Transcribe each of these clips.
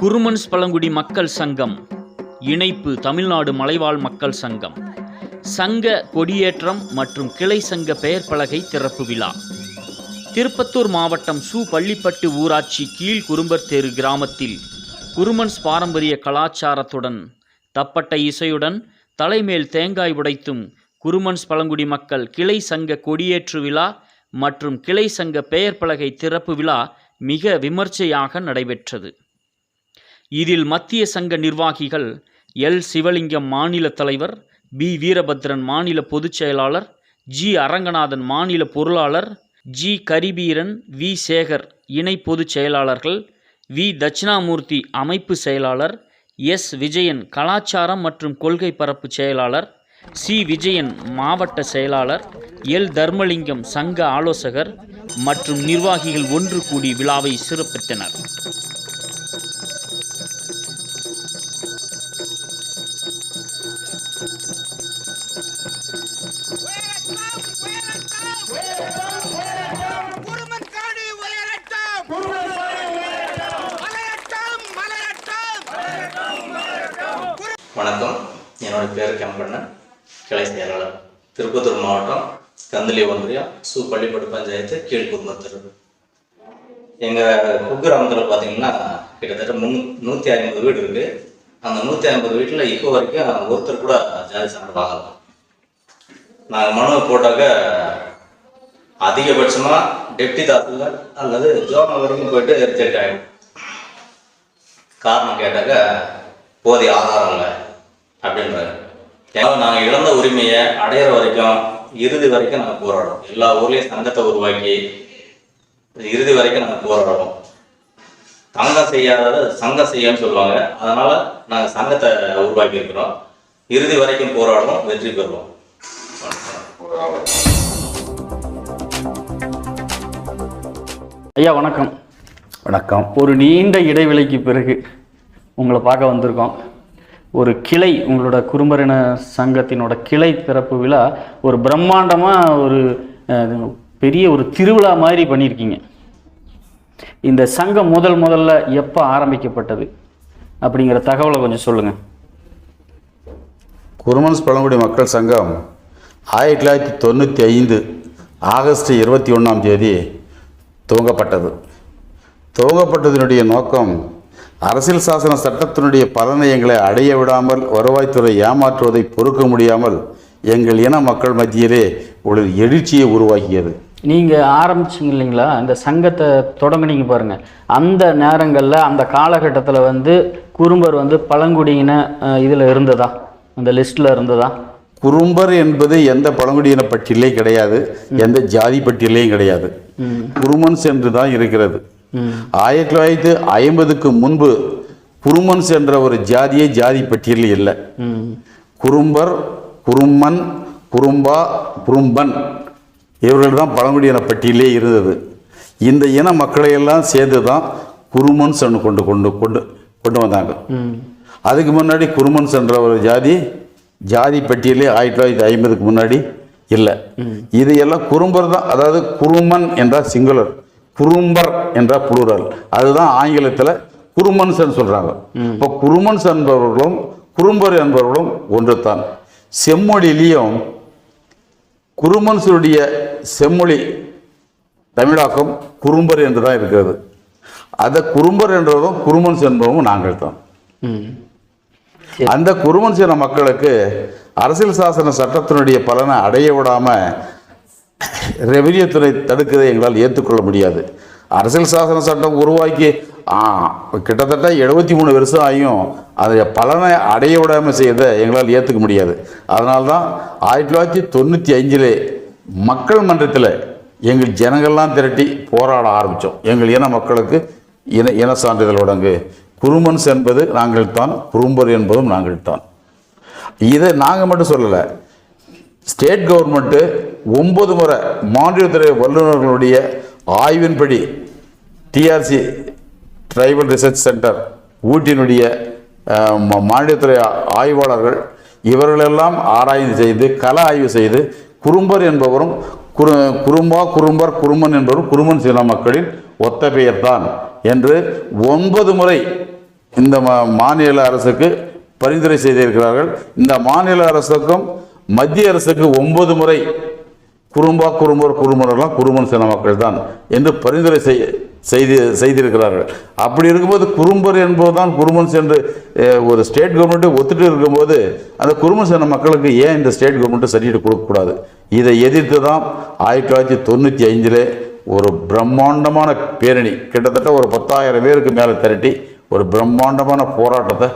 குருமன்ஸ் பழங்குடி மக்கள் சங்கம். இணைப்பு தமிழ்நாடு மலைவாழ் மக்கள் சங்கம். சங்க கொடியேற்றம் மற்றும் கிளை சங்க பெயர் பலகை திறப்பு விழா. திருப்பத்தூர் மாவட்டம் சு. பள்ளிப்பட்டு ஊராட்சி கீழ் குறும்பர் தெரு கிராமத்தில் குருமன்ஸ் பாரம்பரிய கலாச்சாரத்துடன் தப்பட்ட இசையுடன் தலைமேல் தேங்காய் உடைத்தும் குருமன்ஸ் பழங்குடி மக்கள் கிளை சங்க கொடியேற்று விழா மற்றும் கிளை சங்க பெயர் பலகை திறப்பு விழா மிக விமர்சையாக நடைபெற்றது. இதில் மத்திய சங்க நிர்வாகிகள் எல். சிவலிங்கம் மாநில தலைவர் பி. வீரபத்ரன் மாநில பொதுச் செயலாளர் ஜி. அரங்கநாதன் மாநில பொருளாளர் ஜி. கரிபீரன் வி. சேகர் இணை பொதுச் செயலாளர்கள் வி. தட்சிணாமூர்த்தி அமைப்பு செயலாளர் எஸ். விஜயன் கலாச்சாரம் மற்றும் கொள்கை பரப்பு செயலாளர் சி. விஜயன் மாவட்ட செயலாளர் எல். தர்மலிங்கம் சங்க ஆலோசகர் மற்றும் நிர்வாகிகள் ஒன்று கூடி விழாவை சிறப்பித்தனர். வணக்கம். என்னோட பேர் கெம்பண்ணன். கிளை செயலாளர். திருப்பத்தூர் மாவட்டம் கந்தலி ஒன்றியம் சு பள்ளிப்பட்டு பஞ்சாயத்து கீழ்குதுமத்தூர் எங்கள் குக்கிராமத்தில் பார்த்தீங்கன்னா கிட்டத்தட்ட முன் நூற்றி ஐம்பது வீடு இருக்குது அந்த நூற்றி ஐம்பது வீட்டில் இப்போ வரைக்கும் ஒருத்தர் கூட ஜாதி சான்று வாங்கலாம் நாங்கள் மனுவை போட்டாக்க அதிகபட்சமாக டெப்டி தாசில்தார் அல்லது ஜோனா வரைக்கும் போயிட்டு ரிஜெக்ட் ஆகிடும் காரணம் கேட்டாக்க போதிய ஆதாரம் இல்லை அப்படின்றாரு. ஏன்னா நாங்கள் இழந்த உரிமையை அடையிற வரைக்கும் இறுதி வரைக்கும் நாங்கள் போராடுறோம் எல்லா ஊர்லேயும் சங்கத்தை உருவாக்கி இறுதி வரைக்கும் நாங்கள் போராடுறோம் தங்கம் செய்யாதது சங்கம் செய்யன்னு சொல்லுவாங்க. அதனால நாங்கள் சங்கத்தை உருவாக்கி இருக்கிறோம். இறுதி வரைக்கும் போராடுறோம் வெற்றி பெறுவோம். ஐயா வணக்கம். வணக்கம். ஒரு நீண்ட இடைவெளிக்கு பிறகு உங்களை பார்க்க வந்திருக்கோம். ஒரு கிளை உங்களோட குறும்பரின சங்கத்தினோட கிளை திறப்பு விழா ஒரு பிரம்மாண்டமாக ஒரு பெரிய ஒரு திருவிழா மாதிரி பண்ணியிருக்கீங்க. இந்த சங்கம் முதல் முதல்ல எப்போ ஆரம்பிக்கப்பட்டது? அப்படிங்கிற தகவலை கொஞ்சம் சொல்லுங்கள் குருமன்ஸ் பழங்குடி மக்கள் சங்கம் ஆயிரத்தி தொள்ளாயிரத்தி தொண்ணூற்றி ஐந்து ஆகஸ்ட் இருபத்தி ஒன்றாம் தேதி துவங்கப்பட்டது. துவங்கப்பட்டதனுடைய நோக்கம் அரசியல் சாசன சட்டத்தினுடைய பலனை எங்களை அடைய விடாமல் வருவாய்த்துறை ஏமாற்றுவதை பொறுக்க முடியாமல் எங்கள் இன மக்கள் மத்தியிலே ஒரு எழுச்சியை உருவாக்கியது. நீங்கள் ஆரம்பிச்சிங்க இல்லைங்களா? இந்த சங்கத்தை தொடங்குனீங்க பாருங்கள் அந்த நேரங்களில் அந்த காலகட்டத்தில் வந்து குறும்பர் வந்து பழங்குடியின இதில் இருந்ததா? அந்த லிஸ்ட்டில் இருந்ததா? குறும்பர் என்பது எந்த பழங்குடியின பட்டியலே கிடையாது எந்த ஜாதி பட்டியலையும் கிடையாது. குருமன்ஸ் என்று தான் இருக்கிறது. ஆயிரத்தி தொள்ளாயிரத்தி ஐம்பதுக்கு முன்பு குருமன்ஸ் என்ற ஒரு ஜாதியே ஜாதி பட்டியலில் இல்லை. குறும்பர் குறும்மன் குறும்பா குறும்பன் இவர்கள் தான் பழங்குடியின பட்டியலே இருந்தது. இந்த இன மக்களை எல்லாம் தான் குருமன்ஸ் கொண்டு கொண்டு கொண்டு கொண்டு வந்தாங்க. அதுக்கு முன்னாடி குருமன்ஸ் என்ற ஒரு ஜாதி ஜாதி பட்டியலே ஆயிரத்தி தொள்ளாயிரத்தி ஐம்பதுக்கு முன்னாடி இல்லை. இது எல்லாம் குறும்பர் தான் அதாவது குருமன் என்றால் சிங்குலர் குறும்பர் என்றால் புளூரல் அதுதான் ஆங்கிலத்தில் குருமன்ஸ் சொல்கிறாங்க இப்போ குருமன்ஸ் என்பவர்களும் குறும்பர் என்பவர்களும் ஒன்று தான் செம்மொழியிலையும் குருமன்ஸுடைய செம்மொழி தமிழாக்கம் குறும்பர் என்று தான் இருக்கிறது. அந்த குறும்பர் என்றதும் குருமன்ஸ் என்பவரும் நாங்கள் தான் அந்த குருமன் சின மக்களுக்கு அரசியல் சாசன சட்டத்தினுடைய பலனை அடைய விடாம ரெவென்யூ துறை தடுக்கிறதை எங்களால் ஏற்றுக்கொள்ள முடியாது. அரசியல் சாசன சட்டம் உருவாக்கி ஆ, கிட்டத்தட்ட எழுபத்தி மூணு வருஷம் ஆகியும் அதை பலனை அடைய விடாமல் செய்யதை எங்களால் ஏற்றுக்க முடியாது. அதனால தான் ஆயிரத்தி தொள்ளாயிரத்தி தொண்ணூற்றி அஞ்சில் மக்கள் மன்றத்தில் எங்கள் ஜனங்கள்லாம் திரட்டி போராட ஆரம்பித்தோம். எங்கள் இன மக்களுக்கு இன இன சான்றிதழ் வழங்கு. குருமன்ஸ் என்பது நாங்கள் தான் குறும்பர் என்பதும் நாங்கள் தான். இதை நாங்கள் மட்டும் சொல்லலை. ஸ்டேட் கவர்மெண்ட்டு ஒன்பது முறை மாநிலத்துறை வல்லுநர்களுடைய ஆய்வின்படி டிஆர்சி ட்ரைபல் ரிசர்ச் சென்டர் ஊட்டியினுடைய மா- மாநிலத்துறை ஆய்வாளர்கள் இவர்களெல்லாம் ஆராய்ந்து செய்து கல ஆய்வு செய்து குறும்பர் என்பவரும் குரு குறும்பா குறும்பர் குறுமன் என்பவரும் குறுமன் சில மக்களின் ஒத்த பெயர்தான் என்று ஒன்பது முறை இந்த மா- மாநில அரசுக்கு பரிந்துரை செய்திருக்கிறார்கள். இந்த மாநில அரசுக்கும் மத்திய அரசுக்கு ஒன்பது முறை குறும்பா குறும்பர் குறும்பரெல்லாம் குறும்பன் சின மக்கள் தான் என்று பரிந்துரை செய் செய்து செய்திருக்கிறார்கள். அப்படி இருக்கும்போது குறும்பர் என்பதுதான் குறும்பன் சென்று ஒரு ஸ்டேட் கவர்மெண்ட்டு ஒத்துட்டு இருக்கும்போது அந்த குறும்பன் சேன மக்களுக்கு ஏன் இந்த ஸ்டேட் கவர்மெண்ட்டு சரியிட்டு கொடுக்கக்கூடாது? இதை எதிர்த்து தான் ஆயிரத்தி தொள்ளாயிரத்தி தொண்ணூற்றி ஐந்தில் ஒரு பிரம்மாண்டமான பேரணி கிட்டத்தட்ட ஒரு பத்தாயிரம் பேருக்கு மேலே திரட்டி ஒரு பிரம்மாண்டமான போராட்டத்தை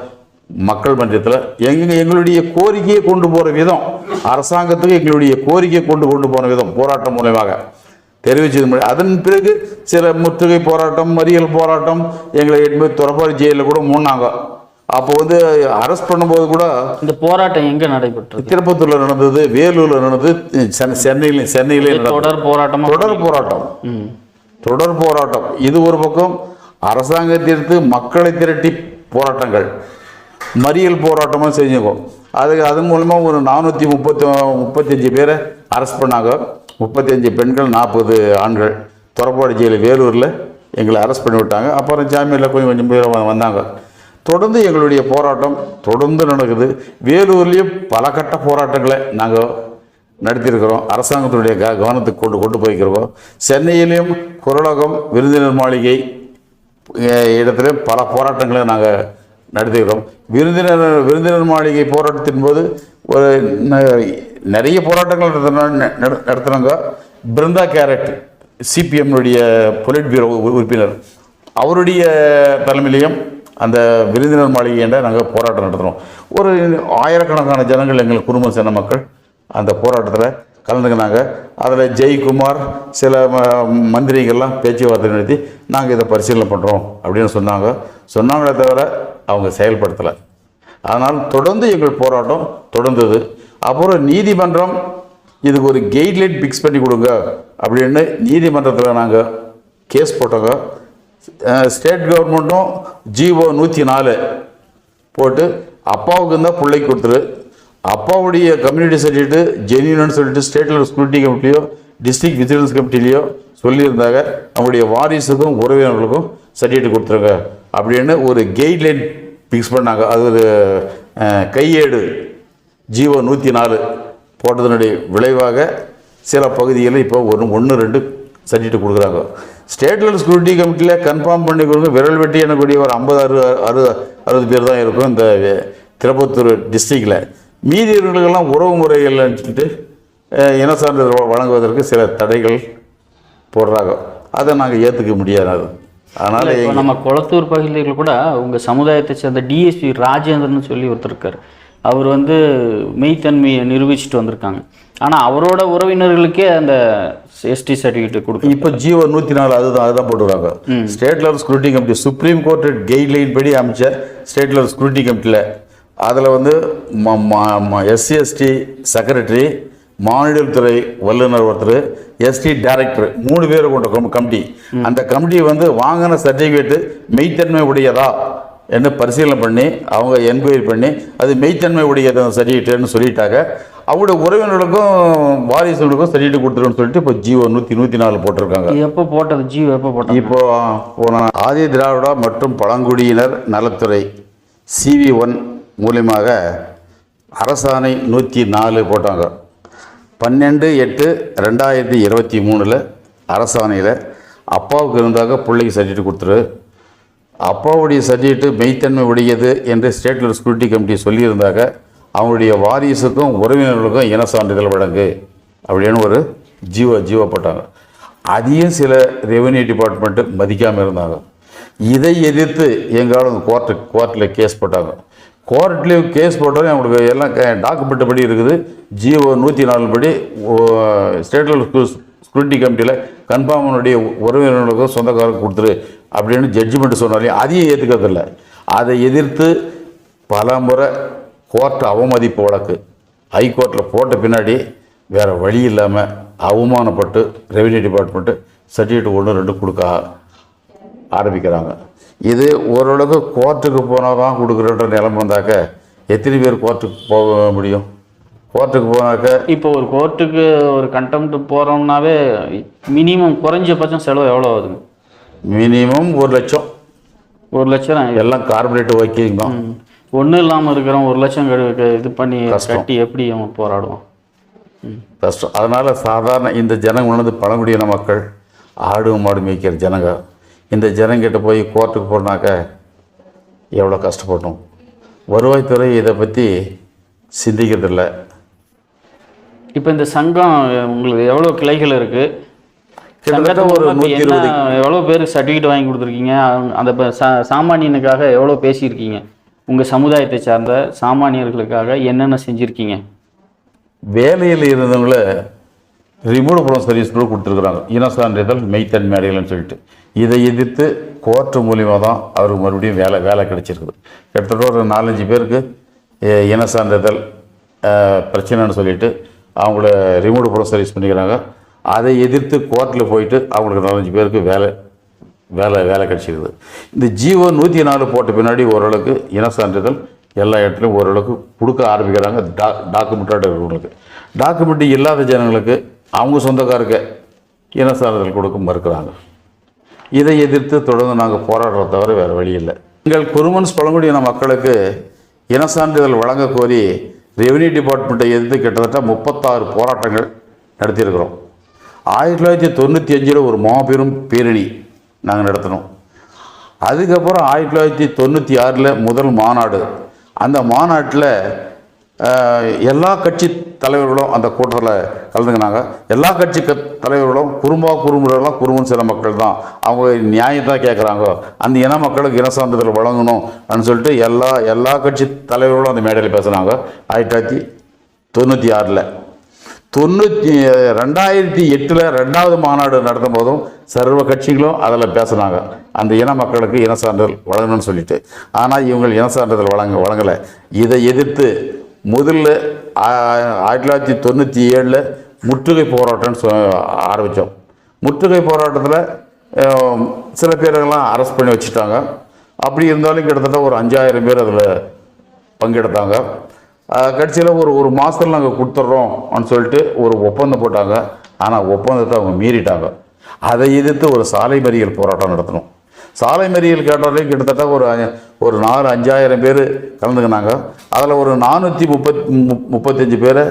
மக்கள் மன்றத்தில் எங்க எங்களுடைய கோரிக்கையை கொண்டு போகிற விதம் அரசாங்கத்துக்கு எங்களுடைய கோரிக்கையை கொண்டு கொண்டு போன விதம் போராட்டம் மூலயமாக தெரிவிச்சது அதன் பிறகு சில முற்றுகை போராட்டம் மறியல் போராட்டம் எங்களை எட்டு துறப்பாடி ஜெயிலில் கூட மூணாங்க அப்போ வந்து அரெஸ்ட் பண்ணும்போது கூட இந்த போராட்டம் எங்க நடைபெற்றது? திருப்பத்தூர்ல நடந்தது வேலூர்ல நடந்தது சென்னை சென்னையில் சென்னையிலே தொடர் போராட்டமா? தொடர் போராட்டம். தொடர் போராட்டம். இது ஒரு பக்கம் அரசாங்கத்திற்கு மக்களை திரட்டி போராட்டங்கள். மறியல் போராட்டமாக அதுக்கு அது அதன் மூலமாக ஒரு நானூற்றி முப்பத்தி முப்பத்தஞ்சு பேரை அரெஸ்ட் பண்ணாங்க. முப்பத்தஞ்சு பெண்கள் நாற்பது ஆண்கள். துறப்பாடு ஜெயிலில் வேலூரில் எங்களை அரெஸ்ட் பண்ணி விட்டாங்க. அப்புறம் ஜாமீனில் கொஞ்சம் கொஞ்சம் பேர் வந்தாங்க. தொடர்ந்து எங்களுடைய போராட்டம் தொடர்ந்து நடக்குது. வேலூர்லேயும் பல கட்ட போராட்டங்களை நாங்கள் நடத்தியிருக்கிறோம். அரசாங்கத்தினுடைய க கவனத்துக்கு கொண்டு கொண்டு போய்க்கிறோம் சென்னையிலையும் குரலகம் விருந்தினர் மாளிகை இடத்துல பல போராட்டங்களை நாங்கள் நடத்திக்கிறோம் விருந்தினர் விருந்தினர் மாளிகை போராட்டத்தின் போது ஒரு நிறைய போராட்டங்கள் நடத்தினாங்க. பிருந்தா கேரட் சிபிஎம்னுடைய பொலிட் பியூரோ உறுப்பினர். அவருடைய தலைமையிலையும் அந்த விருந்தினர் மாளிகையிட நாங்கள் போராட்டம் நடத்துகிறோம் ஒரு ஆயிரக்கணக்கான ஜனங்கள் எங்கள் குடும்ப சின்ன மக்கள் அந்த போராட்டத்தில் கலந்துக்கினாங்க. அதில் ஜெய்குமார் சில ம- மந்திரிகள்லாம் பேச்சுவார்த்தை நடத்தி நாங்கள் இதை பரிசீலனை பண்ணுறோம் அப்படின்னு சொன்னாங்க. சொன்னாங்களே தவிர அவங்க செயல்படுத்தலை. அதனால் தொடர்ந்து எங்கள் போராட்டம் தொடர்ந்தது. அப்புறம் நீதிமன்றம் இதுக்கு ஒரு கைட்லைன் ஃபிக்ஸ் பண்ணி கொடுங்க அப்படின்னு நீதிமன்றத்தில் நாங்கள் கேஸ் போட்டோங்க. ஸ்டேட் கவர்மெண்ட்டும் ஜிஓ நூற்றி நாலு போட்டு அப்பாவுக்கு இருந்தால் பிள்ளைக்கு கொடுத்துரு அப்பாவுடைய கம்யூனிட்டி சர்டிஃபிகேட்டு ஜெனியூன்னு சொல்லிட்டு ஸ்டேட் லெவல் கமிட்டிலையோ டிஸ்ட்ரிக்ட் விஜிலன்ஸ் கமிட்டிலையோ சொல்லியிருந்தாங்க. அவங்களுடைய வாரிசுக்கும் உறவினர்களுக்கும் சர்டிஃபிகேட் கொடுத்துருங்க. அப்படின்னு ஒரு கைட்லைன் ஃபிக்ஸ் பண்ணாங்க. அது ஒரு கையேடு ஜீவோ நூற்றி நாலு போட்டதனுடைய விளைவாக சில பகுதிகளில் இப்போ ஒன்று ஒன்று ரெண்டு சர்டிஃபிகேட் கொடுக்குறாங்க. ஸ்டேட் லெவல் செக்யூரிட்டி கமிட்டியில் கன்ஃபார்ம் பண்ணி கொடுங்க. விரல் வெட்டி எனக்கூடிய ஒரு ஐம்பது அறுபது அறுபது அறுபது பேர் தான் இருக்கும் இந்த திருப்பத்தூர் டிஸ்ட்ரிக்டில் மீதி இருக்கிறவங்களுக்கெல்லாம் உறவு முறைகள்னு சொல்லிட்டு இன சான்றிதழ் வழங்குவதற்கு சில தடைகள் போடுறாங்க. அதை நாங்கள் ஏற்றுக்க முடியாது. அதனால் நம்ம கொளத்தூர் பகுதியில் கூட உங்க சமுதாயத்தை சேர்ந்த டிஎஸ்பி ராஜேந்திரன் சொல்லி ஒருத்தர் இருக்கார். அவர் வந்து மெய்த்தன்மையை நிரூபிச்சுட்டு வந்திருக்காங்க. ஆனா அவரோட உறவினர்களுக்கே அந்த எஸ்டி சர்டிஃபிகேட் கொடுக்கும் இப்போ ஜியோ நூற்றி நாலு அதுதான் அதுதான் போட்டுருக்காங்க state level scrutiny committee supreme court guideline படி அமைச்ச ஸ்டேட் லெவல் ஸ்க்ரூட்டி கமிட்டியில் அதில் வந்து எஸ்சி எஸ்டி செக்ரட்டரி மாநிலத்துறை வல்லுநர் ஒருத்தர் எஸ்டி டைரக்டர் மூணு பேர் கொண்ட கம்- கமிட்டி அந்த கமிட்டி வந்து வாங்கின சர்டிஃபிகேட்டு மெய்த்தன்மை உடையதா என்று பரிசீலனை பண்ணி அவங்க என்கொயரி பண்ணி அது மெய்த்தன்மை உடையது சர்டிஃபிகேட்னு சொல்லிட்டாங்க. அவங்களுடைய உறவினர்களுக்கும் வாரிசுகளுக்கும் சர்டிஃபிகேட் கொடுத்துருன்னு சொல்லிட்டு இப்போ ஜியோ நூற்றி நூற்றி நாலு போட்டிருக்காங்க. எப்போ போட்டது? ஜியோ எப்போ போட்டது? இப்போ போன ஆதி திராவிடா மற்றும் பழங்குடியினர் நலத்துறை சிவி ஒன் மூலியமாக அரசாணை நூற்றி நாலு போட்டாங்க. பன்னெண்டு எட்டு ரெண்டாயிரத்தி இருபத்தி மூணில் அரசாணையில் அப்பாவுக்கு இருந்தாக பிள்ளைக்கு சர்டிஃபிகேட் கொடுத்துரு. அப்பாவுடைய சர்டிஃபிகேட்டு மெய்த்தன்மை உடையது என்று ஸ்டேட் லெவல் ஸ்கூலிட்டி கமிட்டி சொல்லியிருந்தாங்க அவங்களுடைய வாரிசுக்கும் உறவினர்களுக்கும் இன சான்றிதழ் வழங்கு அப்படின்னு ஒரு ஜீவோ ஜீவோ போட்டாங்க. அதையும் சில ரெவன்யூ டிபார்ட்மெண்ட்டு மதிக்காமல் இருந்தாங்க. இதை எதிர்த்து எங்காலும் கோர்ட்டு கோர்ட்டில் கேஸ் போட்டாங்க. கோர்ட்லேயும் கேஸ் போட்டாலும் அவங்களுக்கு எல்லாம் டாக்குமெண்ட் படி இருக்குது. ஜிஓ நூற்றி நாலு படி ஸ்டேட் லெவல் ஸ்கூலிட்டி கமிட்டியில் கன்ஃபார்மனுடைய உறவினர்களுக்கும் சொந்தக்காரருக்கு கொடுத்துரு அப்படின்னு ஜட்ஜ்மெண்ட் சொன்னாலையும் அதையும் ஏற்றுக்கிறதில்ல அதை எதிர்த்து பல முறை கோர்ட் அவமதிப்பு வழக்கு. ஹைகோர்ட்டில் போட்ட பின்னாடி வேறு வழி இல்லாமல் அவமானப்பட்டு ரெவன்யூ டிபார்ட்மெண்ட்டு சர்டிஃபிகேட் ஒன்று ரெண்டு கொடுக்க ஆரம்பிக்கிறாங்க. இது ஓரளவுக்கு கோர்ட்டுக்கு போனால் தான் கொடுக்குறன்ற நிலைமை வந்தாக்க எத்தனை பேர் கோர்ட்டுக்கு போக முடியும்? கோர்ட்டுக்கு போனாக்க இப்போ ஒரு கோர்ட்டுக்கு ஒரு கண்டெம்ட் போறோம்னாவே மினிமம் குறைஞ்சபட்சம் செலவு எவ்வளோ ஆகுதுங்க? மினிமம் ஒரு லட்சம். ஒரு லட்சம் எல்லாம் கார்பரேட் தான். ஒன்றும் இல்லாமல் இருக்கிறவன் ஒரு லட்சம் இது பண்ணி. கட்டி எப்படி அவன் போராடுவான்? கஷ்டம். அதனால் சாதாரண இந்த ஜனங்க உணர்ந்து பழங்குடியின மக்கள் ஆடு மாடு மேய்க்கிற ஜனங்க இந்த ஜனங்கிட்ட போய் கோர்ட்டுக்கு போனாக்க எவ்வளோ கஷ்டப்படணும்? வருவாய்த்துறை இதை பற்றி சிந்திக்கிறதில்ல. இப்போ இந்த சங்கம் உங்களுக்கு எவ்வளோ கிளைகள் இருக்கு? கிட்டத்தட்ட ஒரு நூற்றி இருபது எவ்வளோ பேருக்கு சர்டிஃபிகேட் வாங்கி கொடுத்துருக்கீங்க? அந்த சா- சாமானியனுக்காக எவ்வளோ பேசியிருக்கீங்க? உங்கள் சமுதாயத்தை சார்ந்த சாமானியர்களுக்காக என்னென்ன செஞ்சுருக்கீங்க? வேலையில் இருந்தவங்கள ரிமூவ் ப்ரோ சர்வீஸ் கூட கொடுத்துருக்குறாங்க. இன சான்றிதழ் மெய்த்தன் மேடைகள்னு சொல்லிட்டு. இதை எதிர்த்து கோர்ட்டு மூலிமா தான் அவருக்கு மறுபடியும் வேலை வேலை கிடைச்சிருக்குது. கிட்டத்தட்ட ஒரு நாலஞ்சு பேருக்கு இனசான்றிதழ் இன சான்றிதழ் பிரச்சனைன்னு சொல்லிட்டு அவங்கள ரிமூவ் ப்ரோ சர்வீஸ் பண்ணிக்கிறாங்க. அதை எதிர்த்து கோர்ட்டில் போயிட்டு அவங்களுக்கு நாலஞ்சு பேருக்கு வேலை வேலை வேலை கிடச்சிருக்குது. இந்த ஜீவோ நூற்றி நாலு போட்ட பின்னாடி ஓரளவுக்கு இன சான்றிதழ் எல்லா இடத்துலையும் ஓரளவுக்கு கொடுக்க ஆரம்பிக்கிறாங்க. டா டாக்குமெண்ட்டாக இருக்கிறவங்களுக்கு டாக்குமெண்ட் இல்லாத ஜனங்களுக்கு அவங்க சொந்தக்காருக்கு இன சான்றிதழ் கொடுக்க மறுக்கிறாங்க. இதை எதிர்த்து தொடர்ந்து நாங்கள் போராடுறத தவிர வேறு வழி இல்லை. எங்கள் குருமன்ஸ் பழங்குடியின மக்களுக்கு இன சான்றிதழ் வழங்க கோரி ரெவன்யூ டிபார்ட்மெண்ட்டை எதிர்த்து கிட்டத்தட்ட முப்பத்தாறு போராட்டங்கள் நடத்தியிருக்கிறோம். ஆயிரத்தி தொள்ளாயிரத்தி தொண்ணூற்றி அஞ்சில் ஒரு மாபெரும் பேரணி நாங்கள் நடத்தினோம். அதுக்கப்புறம் ஆயிரத்தி தொள்ளாயிரத்தி தொண்ணூற்றி ஆறில் முதல் மாநாடு. அந்த மாநாட்டில் எல்லா கட்சி தலைவர்களும் அந்த கூட்டத்தில் கலந்துக்கினாங்க. எல்லா கட்சி க தலைவர்களும் குறும்பா குறும்புகளெல்லாம் குறும்பன் சில மக்கள் தான். அவங்க நியாயத்தை கேட்குறாங்க அந்த இன மக்களுக்கு இன சான்றிதழ் வழங்கணும் அப்படின்னு சொல்லிட்டு எல்லா எல்லா கட்சி தலைவர்களும் அந்த மேடையில் பேசுனாங்க. ஆயிரத்தி தொள்ளாயிரத்தி தொண்ணூற்றி ஆறில். தொண்ணூற்றி ரெண்டாயிரத்தி எட்டில் ரெண்டாவது மாநாடு நடத்தும் போதும் சர்வ கட்சிகளும் அதில் பேசுனாங்க. அந்த இன மக்களுக்கு இன சான்றிதழ் வழங்கணும்னு சொல்லிட்டு. ஆனால் இவங்க இன சான்றிதழ் வழங்க வழங்கலை. இதை எதிர்த்து முதல்ல ஆயிரத்தி தொள்ளாயிரத்தி தொண்ணூற்றி ஏழில் முற்றுகை போராட்டம்னு சொ ஆரம்பித்தோம். முற்றுகை போராட்டத்தில் சில பேரெல்லாம் அரெஸ்ட் பண்ணி வச்சுட்டாங்க. அப்படி இருந்தாலும் கிட்டத்தட்ட ஒரு அஞ்சாயிரம் பேர் அதில் பங்கெடுத்தாங்க. கடைசியில் ஒரு ஒரு மாதத்தில் நாங்கள் கொடுத்துட்றோம் அப்படின்னு சொல்லிட்டு ஒரு ஒப்பந்தம் போட்டாங்க. ஆனால் ஒப்பந்தத்தை அவங்க மீறிட்டாங்க. அதை எதிர்த்து ஒரு சாலை மறியல் போராட்டம் நடத்தணும். சாலை மறியல் கேட்டாலையும் கிட்டத்தட்ட ஒரு ஒரு நாலு அஞ்சாயிரம் பேர் கலந்துக்கினாங்க. அதில் ஒரு நானூற்றி முப்பத் மு- முப்பத்தஞ்சு பேரை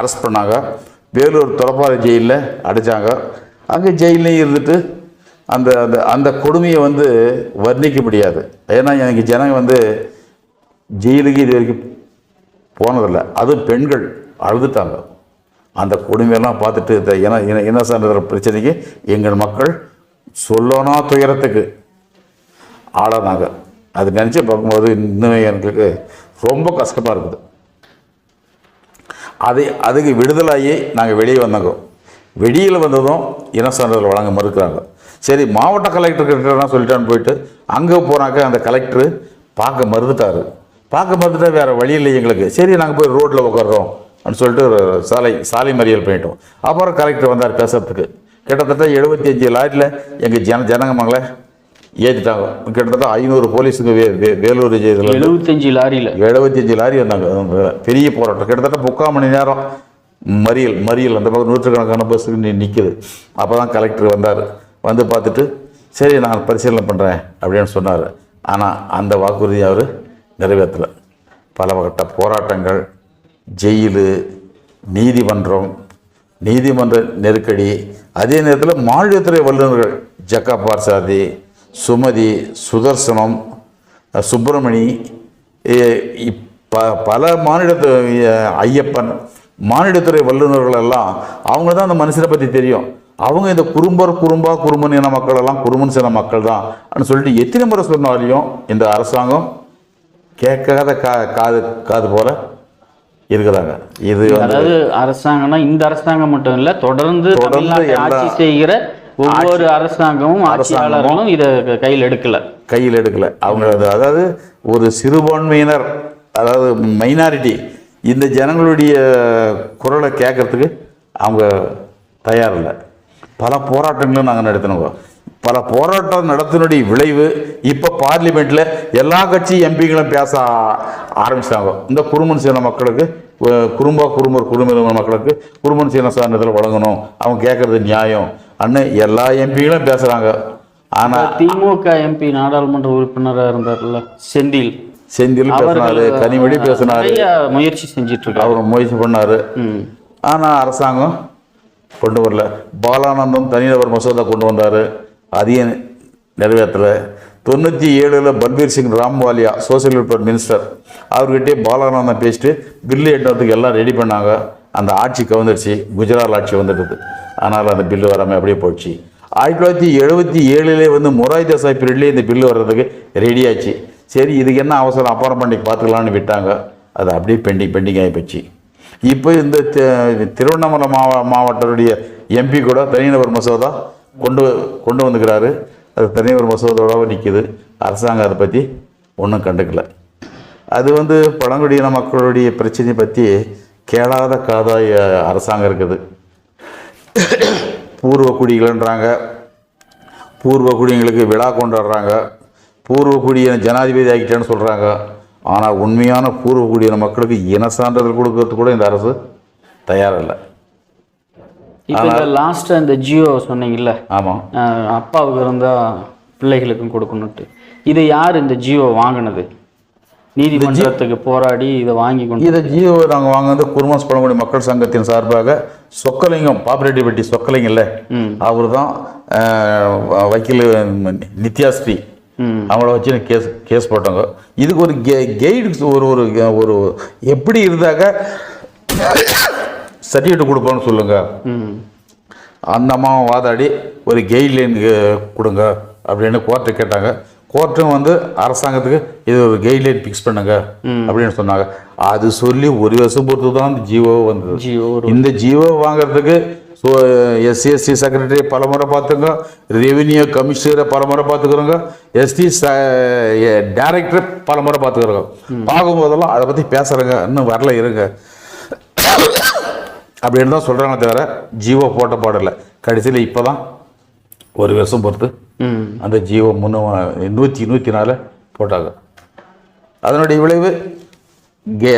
அரெஸ்ட் பண்ணாங்க. வேலூர் தொலைப்பாறை ஜெயிலில் அடைச்சாங்க. அங்கே ஜெயிலையும் இருந்துட்டு அந்த அந்த அந்த கொடுமையை வந்து வர்ணிக்க முடியாது. ஏன்னா எனக்கு ஜனங்க வந்து ஜெயிலுக்கு இது வரைக்கும் போனதில்லை. அதுவும் பெண்கள் அழுதுட்டாங்க. அந்த கொடுமையெல்லாம் பார்த்துட்டு ஏன்னா இன இன இன பிரச்சனைக்கு எங்கள் மக்கள் சொல்லணா துயரத்துக்கு ஆளானாங்க அது நினச்சி பார்க்கும்போது இன்னும் எங்களுக்கு ரொம்ப கஷ்டமாக இருக்குது. அதை அதுக்கு விடுதலாகி நாங்கள் வெளியே வந்தாங்க. வெளியில் வந்ததும் இன சான்றிதழ் வழங்க மறுக்கிறாங்க. சரி மாவட்ட கலெக்டர் கிட்ட சொல்லிட்டான்னு போயிட்டு அங்கே போனாக்க அந்த கலெக்டர் பார்க்க மறுத்துட்டார். பார்க்க மறுத்துட்டா வேறு வழி இல்லை எங்களுக்கு. சரி நாங்கள் போய் ரோட்டில் உட்கார்றோம் அப்படின்னு சொல்லிட்டு ஒரு சாலை சாலை மறியல் பண்ணிட்டோம். அப்புறம் கலெக்டர் வந்தார் பேசுறதுக்கு. கிட்டத்தட்ட எழுபத்தி அஞ்சு லாரியில் எங்கள் ஜன ஜனங்க மங்களை ஏற்றிட்டாங்க கிட்டத்தட்ட ஐநூறு போலீஸுங்க வே வே வேலூர் இதில் எழுபத்தஞ்சு லாரியில். எழுபத்தஞ்சு லாரி வந்தாங்க. பெரிய போராட்டம். கிட்டத்தட்ட முக்கால் மணி நேரம் மறியல் மறியல். அந்த பக்கம் நூற்றுக்கணக்கான பஸ்ஸுக்கு நி நிற்குது அப்போ தான் கலெக்டர் வந்தார். வந்து பார்த்துட்டு சரி நான் பரிசீலனை பண்ணுறேன் அப்படின்னு சொன்னார். ஆனால் அந்த வாக்குறுதி அவர் நிறைவேற்றலை. பல வகட்ட போராட்டங்கள் ஜெயிலு நீதிமன்றம் நீதிமன்ற நெருக்கடி. அதே நேரத்தில் மாநிலத்துறை வல்லுநர்கள் ஜக்கா பார்சாதி சுமதி சுதர்சனம் சுப்பிரமணி ப- பல மாநிலத்து ஐயப்பன் மாநிலத்துறை வல்லுநர்கள் எல்லாம் அவங்க தான் அந்த மனுஷனை பற்றி தெரியும். அவங்க இந்த குறும்பர் குறும்பா குறும்பன் இன மக்கள் எல்லாம் குறும்பன் சின மக்கள் தான் சொல்லிட்டு எத்தனை முறை சொன்னாலையும் இந்த அரசாங்கம் கேட்காத கா காது காது போல இருக்கிறாங்க இது அதாவது அரசாங்கம்னா இந்த அரசாங்கம் மட்டும் இல்ல தொடர்ந்து தொடர்ந்து ஆட்சி செய்கிற ஒவ்வொரு அரசாங்கமும் ஆட்சியாளர்களும் இதை கையில் எடுக்கல. கையில் எடுக்கல. அவங்க அது அதாவது ஒரு சிறுபான்மையினர் அதாவது மைனாரிட்டி இந்த ஜனங்களுடைய குரலை கேட்கறதுக்கு அவங்க தயார் இல்லை. பல போராட்டங்களும் நாங்கள் நடத்தினோங்க பல போராட்டம் நடத்தினுடைய விளைவு இப்போ பார்லிமெண்ட்டில் எல்லா கட்சி எம்பிகளும் பேச ஆ- ஆரம்பிச்சிட்டாங்க. இந்த குறுமன் சீன மக்களுக்கு குறும்பா குறும்பர் குறும்பின மக்களுக்கு குறுமன் சீன சான்றிதழ் வழங்கணும். அவங்க கேட்குறது நியாயம். அண்ணன் எல்லா எம்பிகளும் பேசுகிறாங்க ஆனால் திமுக எம்பி நாடாளுமன்ற உறுப்பினராக இருந்தார்ல செந்தில். செந்தில் பேசினாரு கனிமொழி பேசினாரு. முயற்சி செஞ்சிட்டு இருக்காரு அவர் முயற்சி பண்ணாரு. ம். ஆனால் அரசாங்கம் கொண்டு வரல. பாலானந்தம் தனிநபர் மசோதா கொண்டு வந்தார். அதையும் நிறைவேற்றலை. தொண்ணூற்றி ஏழில் Balbir Singh Ramoowalia social welfare minister. அவர்கிட்டே பாலானந்தம் பேசிட்டு பில்லு எட்டுறதுக்கு எல்லாம் ரெடி பண்ணாங்க. அந்த ஆட்சி கவுந்துருச்சு குஜராத் ஆட்சி வந்துடுது ஆனால் அந்த பில்லு வராமல் அப்படியே போச்சு. ஆயிரத்தி தொள்ளாயிரத்தி எழுபத்தி ஏழுலே வந்து மொராய் தேசாய் பீரியட்லேயே இந்த பில்லு வர்றதுக்கு ரெடியாச்சு சரி இதுக்கு என்ன அவசரம்? அப்புறம் பண்ணி பார்த்துக்கலான்னு விட்டாங்க. அது அப்படியே பெண்டிங் பெண்டிங் ஆகி போச்சு. இப்போ இந்த திருவண்ணாமலை மாவ மாவட்டத்துடைய எம்பி கூட தனிநபர் மசோதா கொண்டு கொண்டு வந்துக்கிறாரு அது தனிநபர் மசோதாவோட நிற்கிது அரசாங்கம் அதை பற்றி ஒன்றும் கண்டுக்கல. அது வந்து பழங்குடியின மக்களுடைய பிரச்சனையை பற்றி கேளாத காதாய அரசாங்கம் இருக்குது. பூர்வ குடிகள்ன்றாங்க. பூர்வ குடிங்களுக்கு விழா கொண்டாடுறாங்க. பூர்வ குடியின ஜனாதிபதி ஆகிட்டேன்னு சொல்கிறாங்க ஆனால் உண்மையான பூர்வ குடியின மக்களுக்கு இன சான்றிதழ் கொடுக்கறதுக்கு கூட இந்த அரசு தயாரில்லை. லாஸ்ட்டாக இந்த ஜியோ சொன்னீங்கல்ல? ஆமாம் அப்பாவுக்கு இருந்தால் பிள்ளைகளுக்கும் கொடுக்கணுன்ட்டு இதை யார் இந்த ஜியோ வாங்கினது? நீதிமன்றத்துக்கு போராடி இதை வாங்கி கொண்டு இதை ஜியோ நாங்கள் வாங்கினது குருமாஸ் பழங்குடி மக்கள் சங்கத்தின் சார்பாக சொக்கலிங்கம் பாப்பிரெட்டிப்பட்டி சொக்கலிங்கம்ல ம். அவர் தான் வக்கீல் நித்யாஸ்ரீ அவங்கள வச்சு கேஸ் கேஸ் போட்டாங்க. இதுக்கு ஒரு கே கைடு ஒரு ஒரு ஒரு எப்படி இருந்தாக்க சர்டிஃபிகேட் கொடுப்போன்னு சொல்லுங்க. அந்த அம்மாவை வாதாடி ஒரு கைட்லைன் கொடுங்க அப்படின்னு கோர்ட்டு கேட்டாங்க. கோர்ட்டும் வந்து அரசாங்கத்துக்கு இது ஒரு கைட்லைன் ஃபிக்ஸ் பண்ணுங்க அப்படின்னு சொன்னாங்க. அது சொல்லி ஒரு வருஷம் பொறுத்து தான் இந்த ஜியோ வந்தது. இந்த ஜியோ வாங்குறதுக்கு ஸோ எஸ்சி எஸ்டி செக்ரட்டரி பல முறை பார்த்துங்க ரெவென்யூ கமிஷனரை பல முறை பார்த்துக்கிறோங்க எஸ்டி டைரக்டர் பல முறை பார்த்துக்கிறோங்க பார்க்கும்போதெல்லாம் அதை பற்றி பேசுகிறேங்க இன்னும் வரல இருங்க. அப்படின்னு தான் சொல்கிறாங்க தவிர ஜியோ போட்ட பாடலை கடைசியில் இப்போ தான் ஒரு வருஷம் பொறுத்து அந்த ஜியோ முன்னூ நூற்றி நூற்றி நாலு போட்டாங்க. அதனுடைய விளைவு கே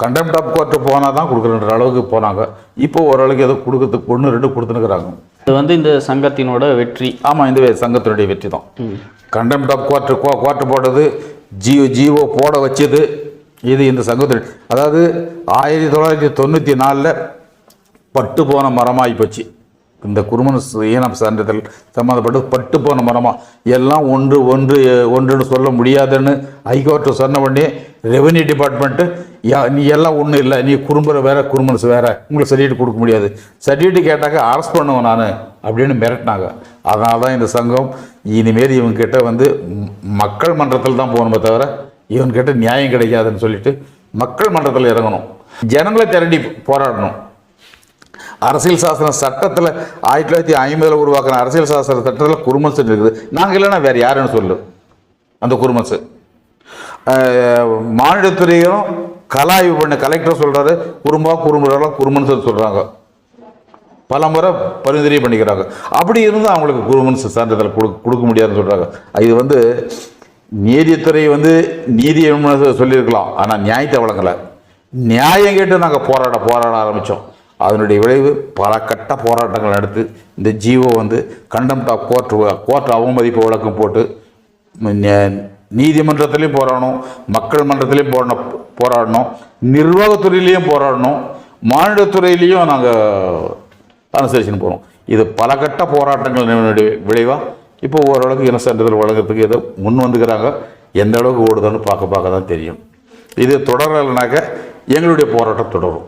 கண்டெம்ட் ஆஃப் கோர்ட்டு போனால் தான் கொடுக்குறன்ற அளவுக்கு போனாங்க. இப்போ ஓரளவுக்கு ஏதோ கொடுக்கறதுக்கு ஒன்று ரெண்டு கொடுத்துனுக்குறாங்க இது வந்து இந்த சங்கத்தினோட வெற்றி. ஆமாம் இந்த சங்கத்தினுடைய வெற்றி தான் கண்டெம்ட் ஆஃப் கோர்ட்டு கோ கோர்ட்டு போட்டது ஜியோ ஜியோ போட வச்சது இது இந்த சங்கத்தின். அதாவது ஆயிரத்தி தொள்ளாயிரத்தி தொண்ணூற்றி நாலில் பட்டு போன மரமாகி போச்சு. இந்த குருமன் ஈனம் சான்றிதழ் சம்மந்தப்பட்டு பட்டு போன மரமாக எல்லாம் ஒன்று ஒன்று ஒன்றுன்னு சொல்ல முடியாதுன்னு ஹைகோர்ட்டு சொன்ன உடனே ரெவன்யூ டிபார்ட்மெண்ட்டு நீ எல்லாம் ஒன்றும் இல்லை நீ குறும்புற வேற குறுமன்ஸ் வேறு உங்களுக்கு சர்டிஃபிகேட் கொடுக்க முடியாது. சர்டிஃபிகேட் கேட்டாக்க அரெஸ்ட் பண்ணுவேன் நான் அப்படின்னு மிரட்டினாங்க. அதனால தான் இந்த சங்கம் இனிமேல் இவங்ககிட்ட வந்து மக்கள் மன்றத்தில் தான் போகணுமே தவிர இவன்கிட்ட நியாயம் கிடைக்காதுன்னு சொல்லிட்டு மக்கள் மன்றத்தில் இறங்கணும். ஜனங்களை திரண்டி போராடணும். அரசியல் சாசன சட்டத்தில் ஆயிரத்தி தொள்ளாயிரத்தி ஐம்பதில் உருவாக்கின அரசியல் சாசன சட்டத்தில் குருமன்ஸ் இருக்குது நாங்கள் இல்லைன்னா வேறு யாருன்னு சொல்லு. அந்த குருமன்ஸு மாநிலத்துறையும் கலாய்வு பண்ண கலெக்டர் சொல்கிறாரு குறும்பா குறும்புறாங்களா குறும்புன்னு சொல்லி சொல்கிறாங்க பல முறை பரிந்துரை பண்ணிக்கிறாங்க. அப்படி இருந்தால் அவங்களுக்கு குருமன்ஸ் சான்றிதழ் கொடு கொடுக்க முடியாதுன்னு சொல்கிறாங்க இது வந்து நீதித்துறை வந்து நீதி சொல்லியிருக்கலாம். ஆனால் நியாயத்தை வழங்கலை. நியாயம் கேட்டு நாங்கள் போராட போராட ஆரம்பித்தோம் அதனுடைய விளைவு பல கட்ட போராட்டங்கள் நடத்து இந்த ஜிஓ வந்து கண்டம்ட் ஆஃப் கோர்ட் கோர்ட் அவமதிப்பு வழக்கம் போட்டு நீதிமன்றத்திலையும் போராடணும் மக்கள் மன்றத்திலையும் போராட போராடணும் நிர்வாகத்துறையிலையும் போராடணும் மாநிலத்துறையிலையும் நாங்கள் அனுசரிச்சுன்னு போகிறோம் இது பல கட்ட போராட்டங்கள் விளைவாக இப்போ ஓரளவுக்கு இன சான்றிதழ் வழங்குறதுக்கு ஏதோ முன் வந்துக்கிறாங்க. எந்த அளவுக்கு ஓடுதுன்னு பார்க்க பார்க்க தான் தெரியும். இது தொடரலைனாக்க எங்களுடைய போராட்டம் தொடரும்.